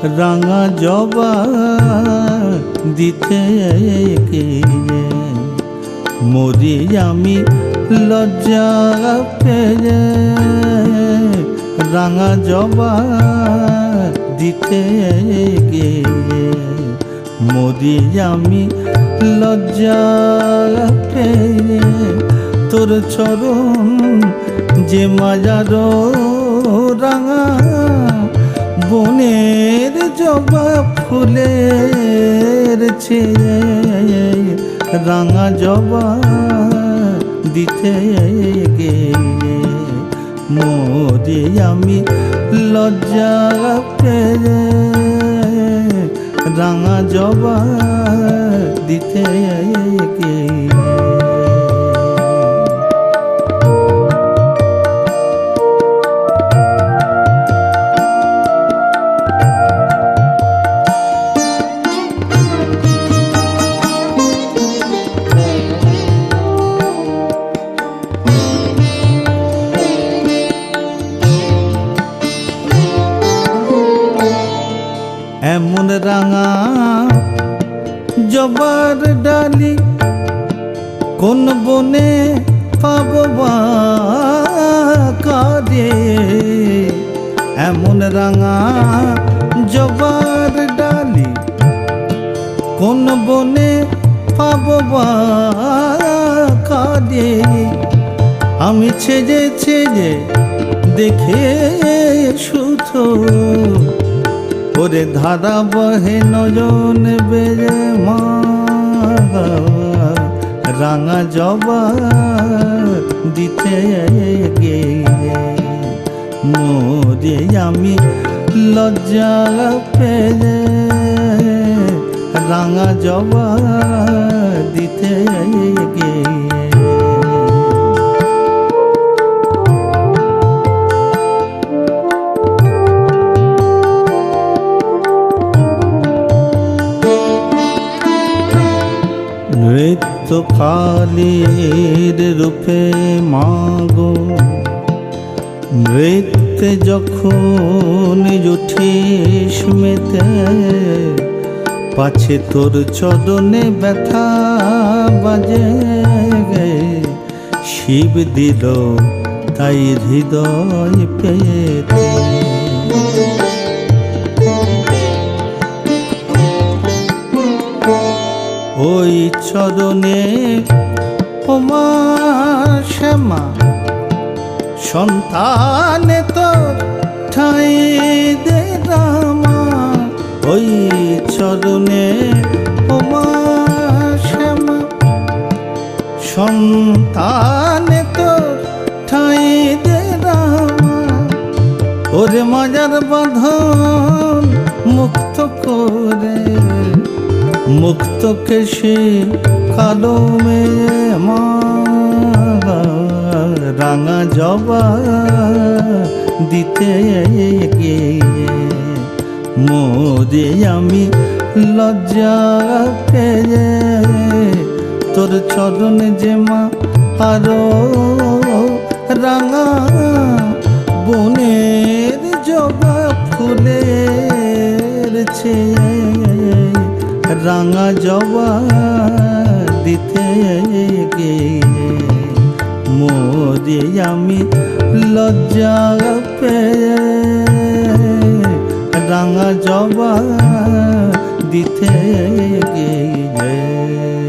রাঙা জবা দিতে মরি আমি লজ্জা পেয়ে রাঙা জবা দিতে গিয়ে মরি আমি লজ্জা পেয়ে তোর চরণ যে মাজার রাঙা বনের জবা ফুলের ছেয়ে রাঙা জবা দিতে গিয়ে মোরে আমি লজ্জা পেয়ে রাঙা জবা দিতে কোন বনে পাব কারে এমন রাঙা জবার ডালি কোন বনে পাব কারে আমি ছেজে ছেজে দেখে শুধু ওরে ধারা বহে নজন বেজে মা রাঙা জবা দিতে গে মোরে আমি লজ্জা পেলে রাঙা জবা কালীর রূপে মাগো। নৃত্যে যখন জুঠিস মেতে, পাছে তোর চদনে ব্যথা বাজে গে। শিব দিল তাই হৃদয় পেতে। ওই চরণে ওমা শ্যামা, সন্তানে তো ঠাই দে রামা। ওই চরণে ওমা শ্যামা, সন্তানে তো ঠাই দে রামা। ওরে মাজার বাঁধন মুক্ত মুক্ত কেশে কালো মেয়ে মা রাঙা জবা দিতে গিয়ে। মোরে আমি লজ্জা পেয়ে তোর চরণ যে মা আরও রাঙা বনের জবা ফুলের রাঙা জবা দিতে গিয়ে মোরে আমি লজ্জা পে রাঙা জবা দিতে গিয়ে